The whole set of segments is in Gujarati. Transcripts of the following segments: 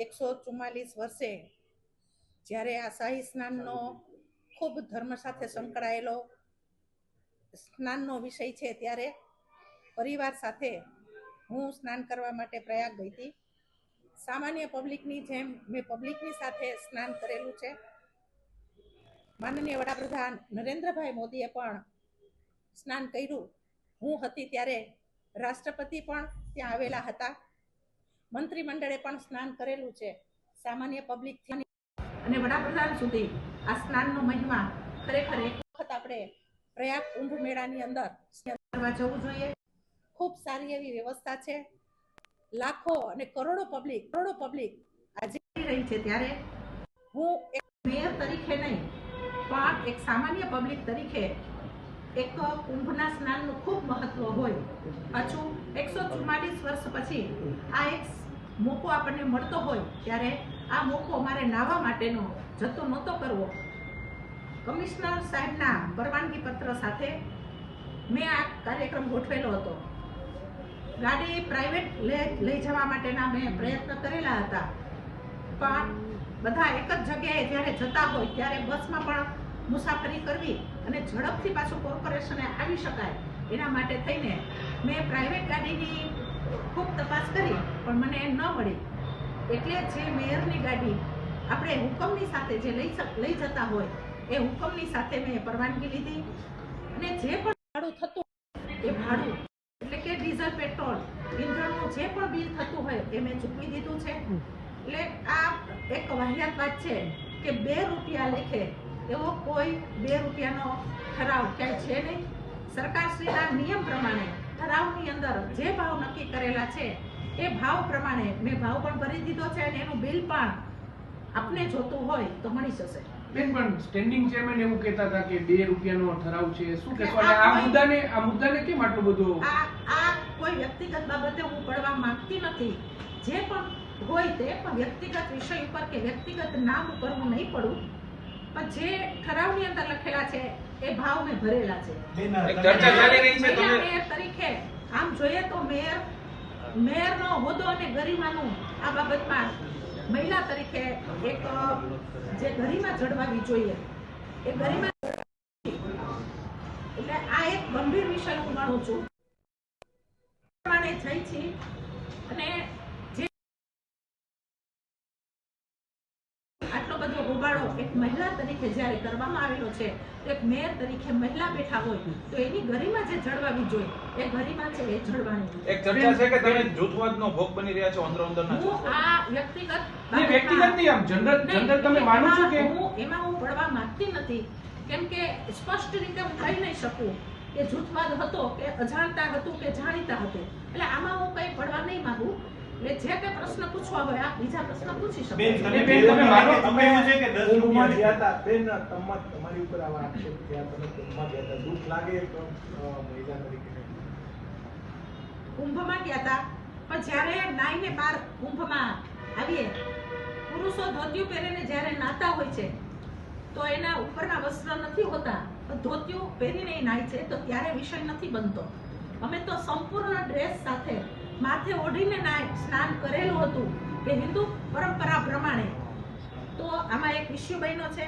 એકસો ચુમ્માલીસ વર્ષે જ્યારે આ શાહી સ્નાનનો ખૂબ ધર્મ સાથે સંકળાયેલો સ્નાનનો વિષય છે, ત્યારે પરિવાર સાથે હું સ્નાન કરવા માટે પ્રયાગ ગઈ હતી. સામાન્ય પબ્લિકની જેમ મેં પબ્લિકની સાથે સ્નાન કરેલું છે. માનનીય વડાપ્રધાન નરેન્દ્રભાઈ મોદીએ પણ સ્નાન કર્યું. હું હતી ત્યારે રાષ્ટ્રપતિ પણ ત્યાં આવેલા હતા. મંત્રીમંડળે પણ સ્નાન કરેલું છે. સામાન્ય પબ્લિકથી અને વડાપ્રધાન સુધી આ સ્નાનનો મહિમા ખરેખર એક વખત આપણે પ્રયાગ કુંભ મેળાની અંદર જવું જોઈએ. ખૂબ સારી એવી વ્યવસ્થા છે. લાખો અને કરોડો પબ્લિક કરોડો પબ્લિક આજે રહી છે ત્યારે. હું એક મેયર તરીકે નહીં, પણ એક સામાન્ય પબ્લિક તરીકે એક કુંભના સ્નાનનું ખૂબ મહત્વ હોય. પાછું ચુમ્માલીસ વર્ષ પછી આ એક મોકો આપણને મળતો હોય ત્યારે આ મોકો અમારે નાહવા માટેનો જતો નહોતો કરવો. કમિશનર સાહેબના પરવાનગી પત્ર સાથે મેં આ કાર્યક્રમ ગોઠવેલો હતો. ગાડી પ્રાઇવેટ લઈ જવા માટેના મેં પ્રયત્ન કરેલા હતા. પણ બધા એક જ જગ્યાએ જ્યારે જતા હોય ત્યારે બસમાં પણ મુસાફરી કરવી અને ઝડપથી પાછું કોર્પોરેશને આવી શકાય. એના માટે થઈને મેં પ્રાઇવેટ ગાડીની ખૂબ તપાસ કરી, પણ મને ન મળી એટલે જે મેયરની ગાડી આપણે હુકમની સાથે જે લઈ લઈ જતા હોય, એ હુકમની સાથે મેં પરવાનગી લીધી અને જે પણ ભાડું થતું એ ભાડું, એટલે કે ડીઝલ, પેટ્રોલ ઇંધણનું જે પણ બિલ થતું હોય, એ મેં ચૂકવી દીધું છે. એટલે આ એક વાહિયાત વાત છે કે બે રૂપિયા લેખે એવો કોઈ બે રૂપિયાનો ઠરાવ ક્યાંય છે નહીં. સરકારશ્રીના નિયમ પ્રમાણે ઠરાવની અંદર જે ભાવ નક્કી કરેલા છે એ ભાવ પ્રમાણે મેં ભાવ પણ ભરી દીધો છે અને એનું બિલ પણ આપને જોતું હોય તો મળી જશે. બેન પણ સ્ટેન્ડિંગ ચેરમેન એવું કહેતા હતા કે બે રૂપિયાનો ઠરાવ છે શું કહેશો? આ મુદ્દાને આ મુદ્દાને કેમ આટલું બધું આ કોઈ વ્યક્તિગત બાબતે હું પડવા માંગતી નથી. જે પણ હોય તે પણ વ્યક્તિગત વિષય ઉપર કે વ્યક્તિગત નામ ઉપર હું નહીં પડું. પણ જે ઠરાવની અંદર લખેલા છે એ ભાવ મેં ભરેલા છે. ચર્ચા ચાલી રહી છે મહિલા તમે મેયર તરીકે આમ જોઈએ તો મેયર મેયરનો હોદ્દો અને ગરિમાનું આ બાબતમાં મહિલા તરીકે એક જે ગરિમા જળવાવી જોઈએ એ ગરિમા એટલે આ એક ગંભીર વિષય હું માનું છું પ્રમાણે થઈ છે. અને બધો હોબાળો એક મહિલા તરીકે જ્યારે કરવામાં આવેલો છે એક મેયર તરીકે મહિલા બેઠા હોય તો એની ગરિમા જે જળવાવી જોઈએ એ ગરિમા છે એ જળવાની એક ચર્ચા છે કે તમે જૂથવાદનો ભોગ બની રહ્યા છો અંદરો અંદર હું આ વ્યક્તિગત નહીં, વ્યક્તિગત નહીં આમ જનરલ જનરલ તમે માનો છો કે હું એમાં હું પડવા માંગતી નથી કેમ કે સ્પષ્ટ રીતે હું કહી નહીં શકું કે જૂથવાદ હતો કે અજાણતા હતું કે જાણીતા હતું. એટલે આમાં હું કઈ પડવા નહીં માંગુ. એટલે જે કઈ પ્રશ્ન પૂછવા હોય આપ બીજા પ્રશ્ન પૂછી શકો. બેન તમે બેન, તમે માનો તમે એવું છે કે દસ કુંભમાં રૂપિયા ગયા હતા બેન તમા- તમારી ઉપર આવા આક્ષેપ થયા તમે કુંભમાં ગયા હતા. દુખ લાગે તો મહિલા તરીકે. કુંભમાં ગયા હતા પણ જ્યારે નાઈને બાર કુંભમાં આવીએ પુરુષો ધોતિયું પહેરીને જ્યારે નાતા હોય છે તો એના ઉપરના વસ્ત્ર નથી હોતા પણ ધોતિયું પહેરીને નાય છે તો ત્યારે વિષય નથી બનતો. અમે તો સંપૂર્ણ ડ્રેસ સાથે માથે ઓઢીને સ્નાન કરેલું હતું કે હિન્દુ પરંપરા પ્રમાણે. તો આમાં એક ઇસ્યુ બન્યો છે,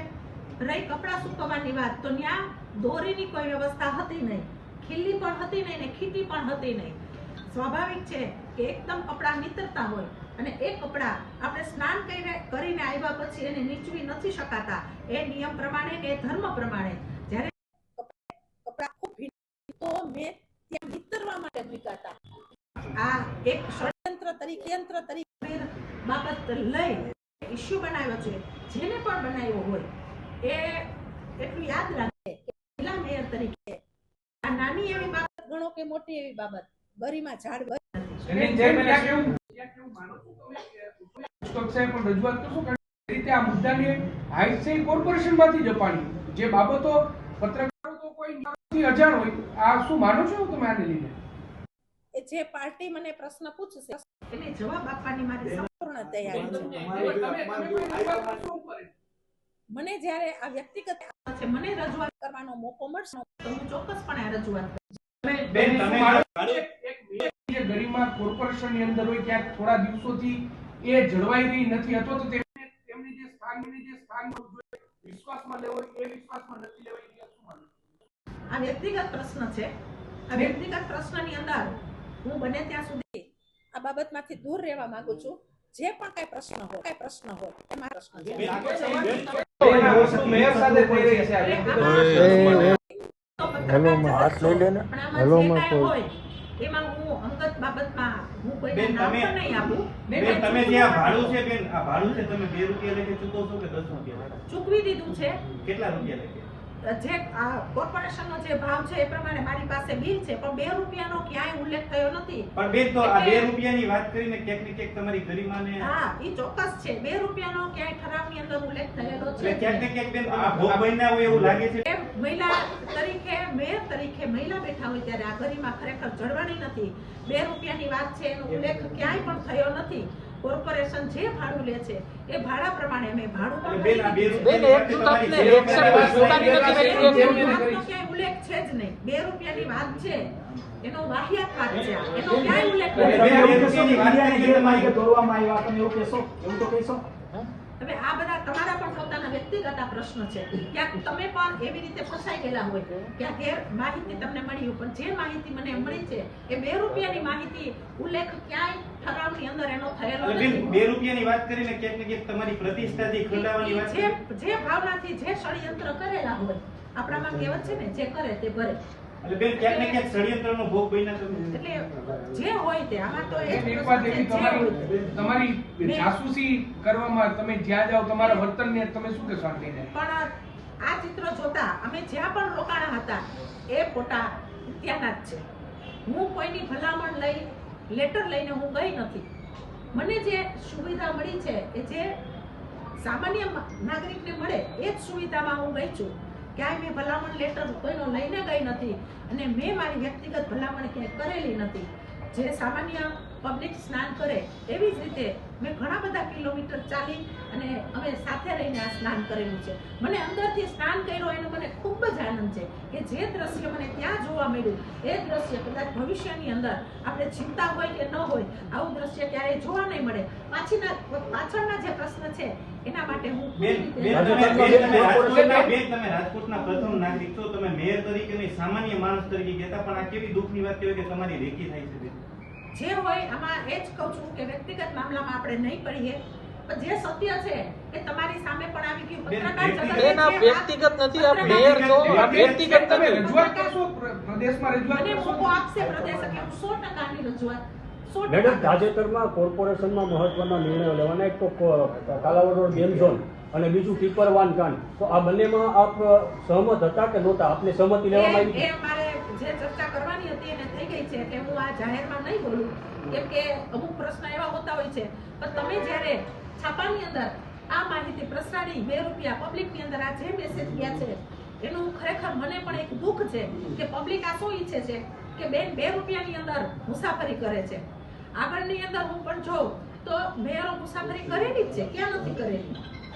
રહી કપડાં સૂકવવાની વાત. તો ત્યાં દોરીની કોઈ વ્યવસ્થા હતી નહીં, ખીલ્લી પણ હતી નહીં ને ખીટી પણ હતી નહીં. સ્વાભાવિક છે કે એકદમ કપડાં નીતરતા હોય અને એ કપડાં આપણે સ્નાન કરીને કરીને આવ્યા પછી એને નીચવી નથી શકાતા. એ નિયમ પ્રમાણે કે ધર્મ પ્રમાણે જ્યારે કપડાં ખૂબ ભીના તો મેં ત્યાં નીતરવા માટે મૂક્યા હતા આ એક ષડયંત્ર તરીકે, યંત્ર તરીકે બાબત લઈ ઇશ્યુ બનાવ્યો છે. જેને પણ બનાવ્યો હોય, એ એટલું યાદ રાખે મહિલા મેયર તરીકે આ નાની એવી બાબત ગણો કે મોટી એવી બાબત? ગરીમાં ઝાડ રીતે આ મુદ્દાને હાઈટ કોર્પોરેશનમાંથી જ જે બાબતો પત્રકારો તો કોઈ અજાણ હોય. આ શું માનો છો તમે આને લઈને જે પાર્ટી મને પ્રશ્ન પૂછશે એને જવાબ આપવાની મારી સંપૂર્ણ તૈયારી છે. મને જ્યારે આ વ્યક્તિગત છે મને રજૂઆત કરવાનો મોકો મળશે તો હું ચોક્કસપણે રજૂઆત કરીશ. અંદર હોય ક્યાંક થોડા દિવસોથી એ જળવાઈ રહી નથી અથવા તો તેમને તેમની જે સ્થાનની જે સ્થાન વિશ્વાસમાં લેવો એ વિશ્વાસમાં નથી લેવાય આ વ્યક્તિગત પ્રશ્ન છે. આ વ્યક્તિગત પ્રશ્નની અંદર હું બને ત્યાં સુધી આ બાબતમાંથી દૂર રહેવા માંગુ છું. જે પણ કઈ પ્રશ્ન હોય કઈ પ્રશ્ન હોય એમાં પ્રશ્ન છે. છે? હેલોમાં કાંઈ કોઈ- એમાં હું અંગત બાબતમાં હું કોઈને બેન, નામ તમે- નહીં આપું. બેન તમે જે આ ભાડું છે. બેન આ ભાડું છે તમે બે રૂપિયા લેખે ચૂકવશો કે 10 રૂપિયા ચૂકવી દીધું છે. કેટલા રૂપિયા લેખે? જે કોર્પોરેશનનો જે ભાવ છે એ પ્રમાણે મારી પાસે બિલ છે પણ બે રૂપિયાનો ક્યાંય ઉલ્લેખ થયો નથી. પણ બેન તો આ બે રૂપિયાની વાત કરીને ક્યાંક ને ક્યાંક તમારી ગરિમાને હા એ ચોક્કસ છે. બે રૂપિયાનો ક્યાંય ઠરાવની અંદર ઉલ્લેખ થયેલો એટલે છે ક્યાંક ને ક્યાંક બેન ભોગ બન્યા હોય એવું લાગે છે. મહિલા તરીકે મેયર તરીકે મહિલા બેઠા હોય ત્યારે આ ગરિમા ખરેખર જળવાની નથી. બે રૂપિયાની વાત છે એનો ઉલ્લેખ ક્યાંય પણ થયો નથી. કોર્પોરેશન જે ભાડું લે છે એ ભાડા પ્રમાણે અમે ભાડું પણ બેન આ બે ભરી રૂપિયાની દીધું વાત છે. તમારી accept ગરિમાને પોતાની નથી કરી. એ વાતનો ઉલ્લેખ છે જ નહીં. બે રૂપિયાની વાત છે. એનો વાહિયાત વાત છે. એનો ક્યાંય ઉલ્લેખ નથી. દોરવામાં આવ્યા તમે એવું કહેશો? એવું તો કહેશો? હવે આ બધા તમારા પણ પોતાના વ્યક્તિગત આ પ્રશ્ન છે ક્યાંક તમે પણ એવી રીતે ફસાઈ ગયેલા હોય કે આ ગેર માહિતી તમને મળી હોય પણ જે માહિતી મને મળી છે એ બે રૂપિયાની માહિતી ઉલ્લેખ ક્યાંય ઠરાવની અંદર એનો થયેલો નથી બે રૂપિયાની વાત કરીને ક્યાંક ને ક્યાંક તમારી પ્રતિષ્ઠાથી ખંડાવાની વાત જે. જે ભાવનાથી જે ષડયંત્ર કરેલા હોય આપણામાં કહેવત છે ને જે કરે તે ભરે એટલે બેન ક્યાંક ને ક્યાંક ષડયંત્રનો ભોગ બન્યા તમે એટલે જે હોય તે આમાં તો એક વાત એવી. તમારી તમારી જાસૂસી કરવામાં તમે જ્યાં જાઓ તમારા વર્તનને તમે શું કહેશો આંટીને પણ આ ચિત્ર જોતા અમે જ્યાં પણ રોકાણા હતા એ ફોટા ત્યાંના જ છે. હું કોઈની ભલામણ લઈ લેટર લઈને હું ગઈ નથી. મને જે સુવિધા મળી છે એ જે સામાન્ય નાગરિકને મળે એ જ સુવિધામાં હું ગઈ છું. ક્યાંય મેં ભલામણ લેટર કોઈનો લઈને ગઈ નથી. અને મેં મારી વ્યક્તિગત ભલામણ ક્યાંય કરેલી નથી. જે સામાન્ય પબ્લિક સ્નાન કરે એવી જ રીતે મેં ઘણા બધા કિલોમીટર ચાલી અને અમે સાથે રહીને આ સ્નાન કરેલું છે. મને અંદરથી સ્નાન કર્યો એનો મને ખૂબ જ આનંદ છે કે જે દ્રશ્ય મને ત્યાં જોવા મળ્યું એ દ્રશ્ય કદાચ ભવિષ્યની અંદર આપણે ચિંતા હોય કે ન હોય આવું દ્રશ્ય ક્યારેય જોવા નહીં મળે. પાછીના પાછળના જે પ્રશ્ન છે એના માટે હું તમે રાજકોટના પ્રથમ નાગરિક છો તમે મેયર તરીકે સામાન્ય માણસ તરીકે કહેતા પણ આ કેવી દુઃખની વાત કહેવાય કે તમારી રેકી થાય છે જે હોય આમાં એ જ કહું છું કે વ્યક્તિગત મામલામાં આપણે નહીં પડીએ. પણ જે સત્ય છે એ તમારી સામે પણ આવી ગયું. પત્રકાર વ્યક્તિગત- જગતે બેન, આ જે વ્યક્તિગત નથી, આ મેયર છો, આ વ્યક્તિગત નથી. રજૂઆત કરશો? પ્રદેશમાં રજૂઆત મને મોકો આપશે પ્રદેશ એટલે હું સો ટકાની રજૂઆત મેડમ તાજેતરમાં કોર્પોરેશનમાં મહત્વના નિર્ણયો લેવાના. એક તો કાલાવડ રોડ ગેમ ઝોન અને બીજું ટીપરવાન કાંડ તો આ બંનેમાં આપ સહમત હતા કે નહોતા? આપને સહમતિ લેવામાં આવી? જે ચર્ચા કરવાની હતી એને થઈ ગઈ છે કે હું આ જાહેરમાં નહીં બોલું. કેમ કે અમુક પ્રશ્ન એવા હોતા હોય છે. પણ તમે જ્યારે છાપાની અંદર આ માહિતી પ્રસારી બે રૂપિયા પબ્લિકની અંદર આ જે મેસેજ ગયા છે, એનું ખરેખર મને પણ એક દુઃખ છે કે પબ્લિક આ શું ઈચ્છે છે કે બેન બે રૂપિયાની અંદર મુસાફરી કરે છે. આગળની અંદર હું પણ જોઉં તો મેયરો મુસાફરી કરેલી જ છે, ક્યાં નથી કરેલી?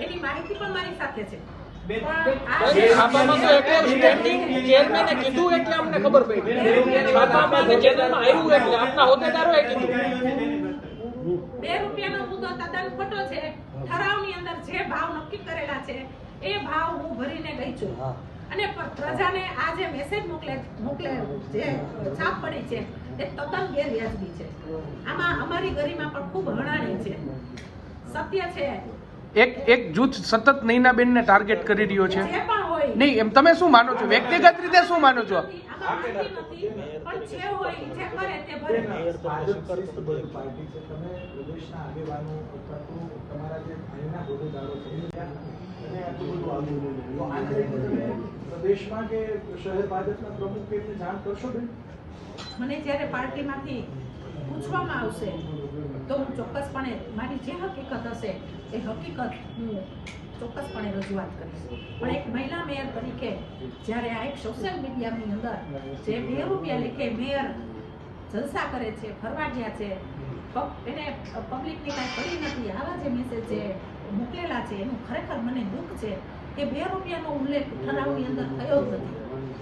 એની માહિતી પણ મારી સાથે છે. છાપામાં તો એટલે સ્ટેન્ડિંગ ચેરમેને કીધું એટલે અમને ખબર પડી. છાપામાં અને ચેનલમાં આવ્યું એટલે આપના હોદ્દેદારોએ કીધું. અધિકારીઓ છે તેની વાત કરો. બે રૂપિયાનો મુદ્દો તદ્દન ખોટો છે. ઠરાવની અંદર જે ભાવ નક્કી કરેલા છે એ ભાવ હું ભરીને ગઈ છું. અને પ્રજાને આ જે મેસેજ મોકલે મોકલે જે છાપ પડી છે એ તદ્દન ગેરવ્યાજબી છે. આમાં અમારી ગરિમા પણ ખૂબ હણાણી છે. સત્ય છે એક એક જૂથ સતત નૈનાબેનને ટાર્ગેટ કરી રહ્યો છે. નહીં એમ તમે શું માનો છો? વ્યક્તિગત રીતે શું માનો છો? પ્રદેશમાં કે શહેર ભાજપના પ્રમુખ જાણ કરશો મને જ્યારે પાર્ટીમાંથી પૂછવામાં આવશે તો હું ચોક્કસપણે મારી જે હકીકત હશે, એ હકીકત હું ચોક્કસપણે રજૂઆત કરીશ. પણ એક મહિલા મેયર તરીકે જ્યારે આ એક સોશિયલ મીડિયાની અંદર જે બે રૂપિયા લેખે મેયર જલસા કરે છે, ફરવા ગયા છે એને પબ્લિકની કાંઈ પડી નથી, આવા જે મેસેજ જે મોકલેલા છે, એનું ખરેખર મને દુઃખ છે કે બે રૂપિયાનો ઉલ્લેખ ઠરાવની અંદર થયો જ નથી.